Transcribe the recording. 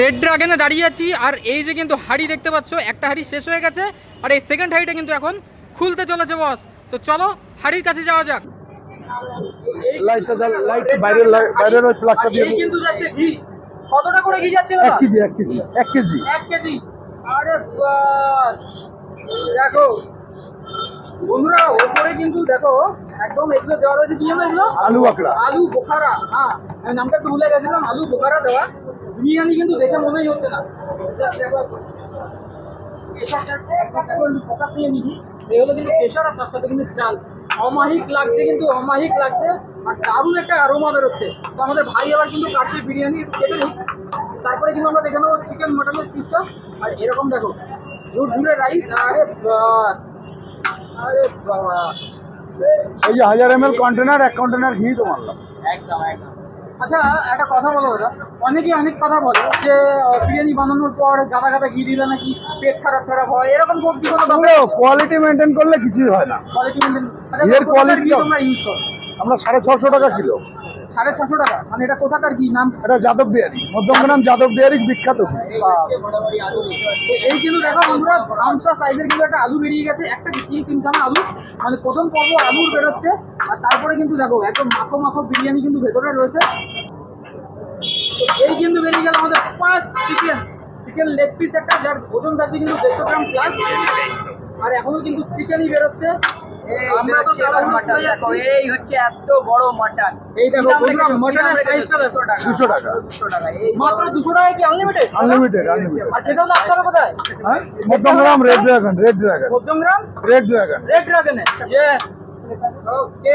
Red ড্রাগনে দাঁড়িয়ে আছি আর এই যে কিন্তু হাড়ি দেখতে পাচ্ছ একটা হাড়ি শেষ হয়ে গেছে আর এই সেকেন্ড হাড়িটা কিন্তু এখন খুলতে চলেছে বস তো চলো হাড়ির কাছে যাওয়া যাক। লাইটটা জ্বাল লাইট বাইরের বাইরের ওই প্লাগটা দিয়ে কিন্তু যাচ্ছে ঘি। কতটা করে ঘি যাচ্ছে এক কেজি এক কেজি এক কেজি। এক কেজি। আরে বাস। দেখো বন্ধুরা ওপরে কিন্তু দেখো একদম এগুলো দেওয়া রয়েছে কি জানো এগুলো? আলু বোখারা হ্যাঁ নামটা একটু ভুলে গেছিলাম আলু বোখারা দেওয়া। বিরিয়ানি কিন্তু দেখে মনেই হচ্ছে না। নিয়ে নিবি। কিন্তু কেশর আর তার সাথে কিন্তু চাল অমাহিক লাগছে কিন্তু অমাহিক লাগছে আর দারুণ একটা অ্যারোমা বেরোচ্ছে। তো আমাদের ভাই আবার কিন্তু কাটছে বিরিয়ানি কেটে নিই। তারপরে কিন্তু আমরা দেখে নেব চিকেন মাটনের পিসটা আর এরকম দেখো ঝুরঝুরে রাইস আরে বাস আরে বাবা। এই যে হাজার এম এল কন্টেনার এক কন্টেনার ঘি তো মারলাম একদম একদম। আচ্ছা একটা কথা বলো দাদা। অনেকেই অনেক কথা বলে যে বিরিয়ানি বানানোর পর গাদা গাদা ঘি দিলে নাকি পেট খারাপ খারাপ হয়। এরকম সবজি কি কোনো কোয়ালিটি মেনটেন করলে কিছুই হয় না। কোয়ালিটি মেনটেন এর কোয়ালিটি আমরা ইউজ করি? আমরা সাড়ে ছশো টাকা কিলো। সাড়ে ছশো টাকা। মানে এটা কোথাকার কি? নাম? এটা যাদব ডেয়ারি মধ্যমগ্রাম যাদব ডেয়ারি বিখ্যাত এই কিন্তু দেখো বন্ধুরা গামছা সাইজের কিন্তু একটা আলু বেরিয়ে গেছে। একটা তিন তিনখানা আলু। মানে প্রথম পর্ব আলুর বেরোচ্ছে। আর তারপরে কিন্তু দেখো একদম মাখো মাখো বিরিয়ানি কিন্তু ভেতরে রয়েছে। এই কিন্তু বেরিয়ে গেল আমাদের first chicken chicken leg piece একটা যার ওজন যাচ্ছে কিন্তু দেড়শো গ্রাম প্লাস আর এখনও কিন্তু চিকেনই বেরোচ্ছে। আমরা তো তাড়াহুড়ো করে এই হচ্ছে এত বড় মাটন। এই দেখো বন্ধুরা মটনের সাইজটা দেখো। দুশো টাকা। মাত্র টাকা কি আনলিমিটেড আনলিমিটেড আনলিমিটেড আর সেটাও তো আসতে কোথায়? হ্যাঁ? Madhyamgram red dragon red dragon Madhyamgram? Red dragon red dragon yes okay